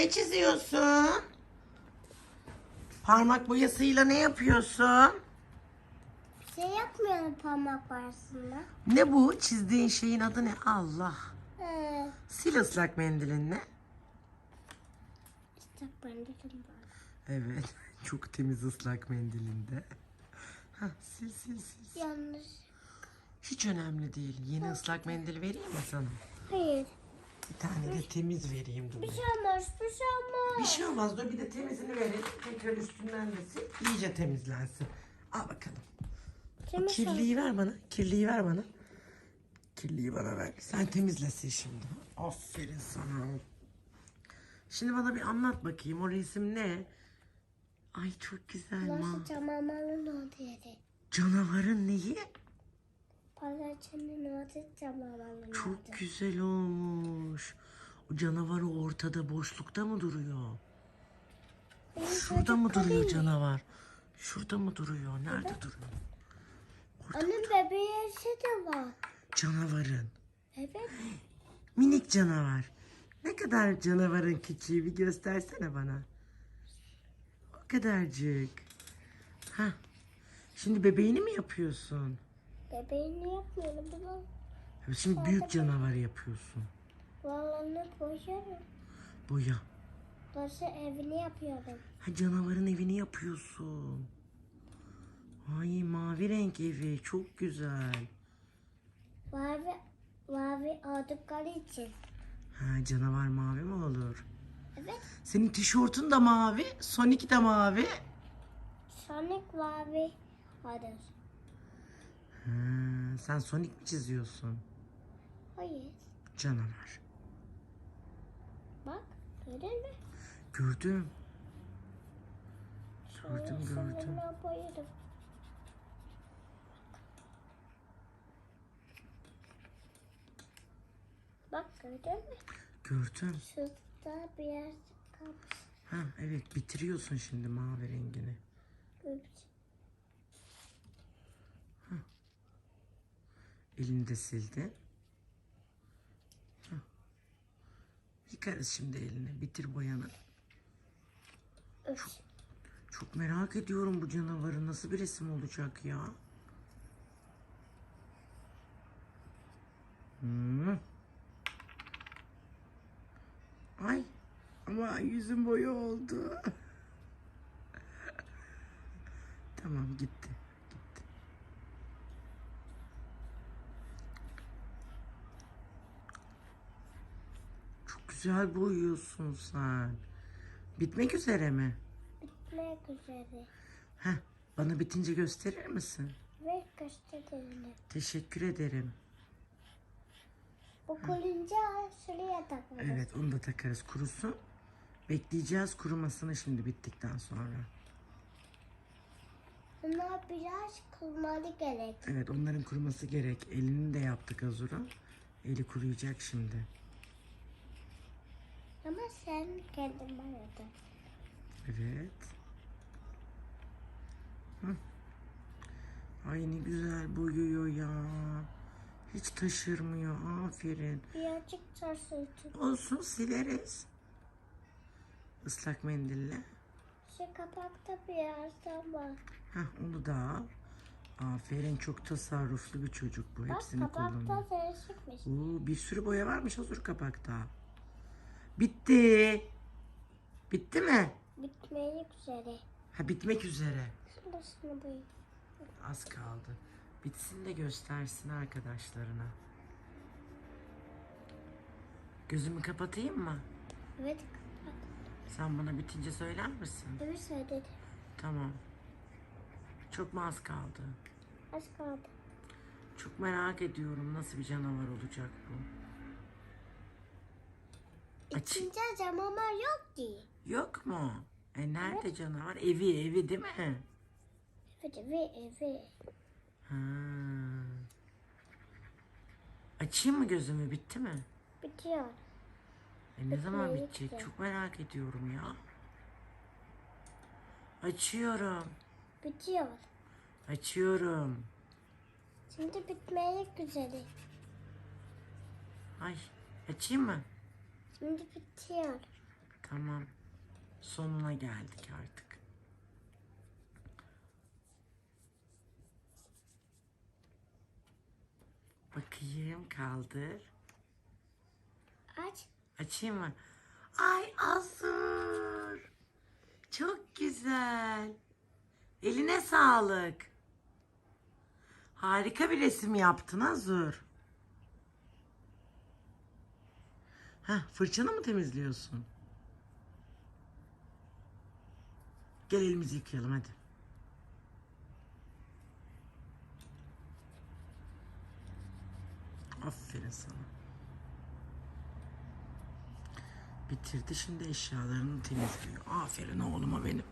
ne çiziyorsun? Parmak boyasıyla ne yapıyorsun? Bir şey yapmıyorum parmak parasında. Ne bu? Çizdiğin şeyin adı ne? Allah. Ee, Sil ıslak mendilinle. de şimdi var. Evet. Çok temiz ıslak mendilinde. Hah, sil sil sil. sil. Yanlış. Hiç önemli değil. Yeni ıslak mendil vereyim mi sana? Hayır. Bir tane de temiz vereyim dur. Bir şey olmaz, bir şey olmaz. Bir şey olmaz. Dur bir de temizini verelim. Tekrar üstünden de sil. İyice temizlensin. Al bakalım. Kimi Kirliyi ver bana. Kirliyi ver bana. Kirliyi bana ver. Sen temizle sil şimdi. Aferin sana. Şimdi bana bir anlat bakayım. O resim ne? Ay çok güzel ma. Nasıl camamalın oldu yeri? Canavarın neyi? Oldu. Çok güzel olmuş. O canavar ortada boşlukta mı duruyor? Benim Şurada mı duruyor canavar? Şurada mı duruyor? Nerede duruyor? Onun bebeği de var. Canavarın. Evet. Minik canavar. Ne kadar canavarın küçüğü bir göstersene bana. O kadarcık. Ha. Şimdi bebeğini mi yapıyorsun? Bebeğini yapmıyorum. Evet, Şimdi büyük canavar yapıyorsun. Vallahi boyarım. Boya. Nasıl evini yapıyorum. Ha canavarın evini yapıyorsun. Ay mavi renk evi çok güzel. Mavi, mavi oldukları için. Ha canavar mavi mi olur? Evet. Senin tişörtün de mavi, Sonic de mavi. Sonic mavi olur. Ha, sen Sonic mi çiziyorsun? Hayır. Canavar. Bak. Gördün mü? Gördüm. Şöyle Gördüm, gördüm. boyarım. Bak gördün mü? Gördüm. Şurada bir yer kalmış. Ha evet bitiriyorsun şimdi mavi rengini. Üps. Elini de sildin. Hah. Yıkarız şimdi elini. Bitir boyanı. Üps. Çok merak ediyorum bu canavarın nasıl bir resim olacak ya. Hmm. Ay ama yüzüm boyu oldu. tamam. Gitti. Çok güzel boyuyorsun sen. Bitmek üzere mi? Bitmek üzere. Heh, bana bitince gösterir misin? Ve gösterelim. Teşekkür ederim. Bu kurunca şuraya takarız. Evet onu da takarız kurusun. Bekleyeceğiz kurumasını şimdi bittikten sonra. Bunlar biraz kurmalı gerek. Evet onların kuruması gerek. Elini de yaptık Azura. Eli kuruyacak şimdi. Ama sen kendin boyadın. Evet. Hı. Ay ne güzel boyuyor ya. Hiç taşırmıyor. Aferin. Birazcık sarsıntı. Olsun sileriz. Islak mendille. Şu kapakta birazdan var. Heh, onu da al. Aferin çok tasarruflu bir çocuk bu. Bak Hepsini kullanıyor. kapakta değişikmiş. Oo, bir sürü boya varmış hazır kapakta. Bitti. Bitti mi? Bitmeye üzere. Ha bitmek üzere. Az kaldı. Bitsin de göstersin arkadaşlarına. Gözümü kapatayım mı? Evet kapat. Sen bana bitince söyler misin? Evet söyledim. Tamam. Çok mu az kaldı? Az kaldı. Çok merak ediyorum nasıl bir canavar olacak bu. İçince camama yok ki. Yok mu? E nerede canavar? Evi evi değil mi? Evet evet evet. Ha. Açayım mı gözümü bitti mi? Bitiyor. E ne zaman bitecek? gitti. Çok merak ediyorum ya. Açıyorum. Bitiyor. Açıyorum. Şimdi bitmeye üzere. Ay açayım mı? Şimdi bitiyor. Tamam. Sonuna geldik artık. Bakayım kaldır. Aç. Açayım mı? Ay Azur. Çok güzel. Eline sağlık. Harika bir resim yaptın Azur. Heh, fırçanı mı temizliyorsun? Gel elimizi yıkayalım hadi. Aferin sana. Bitirdi şimdi eşyalarını temizliyor. Aferin oğluma benim.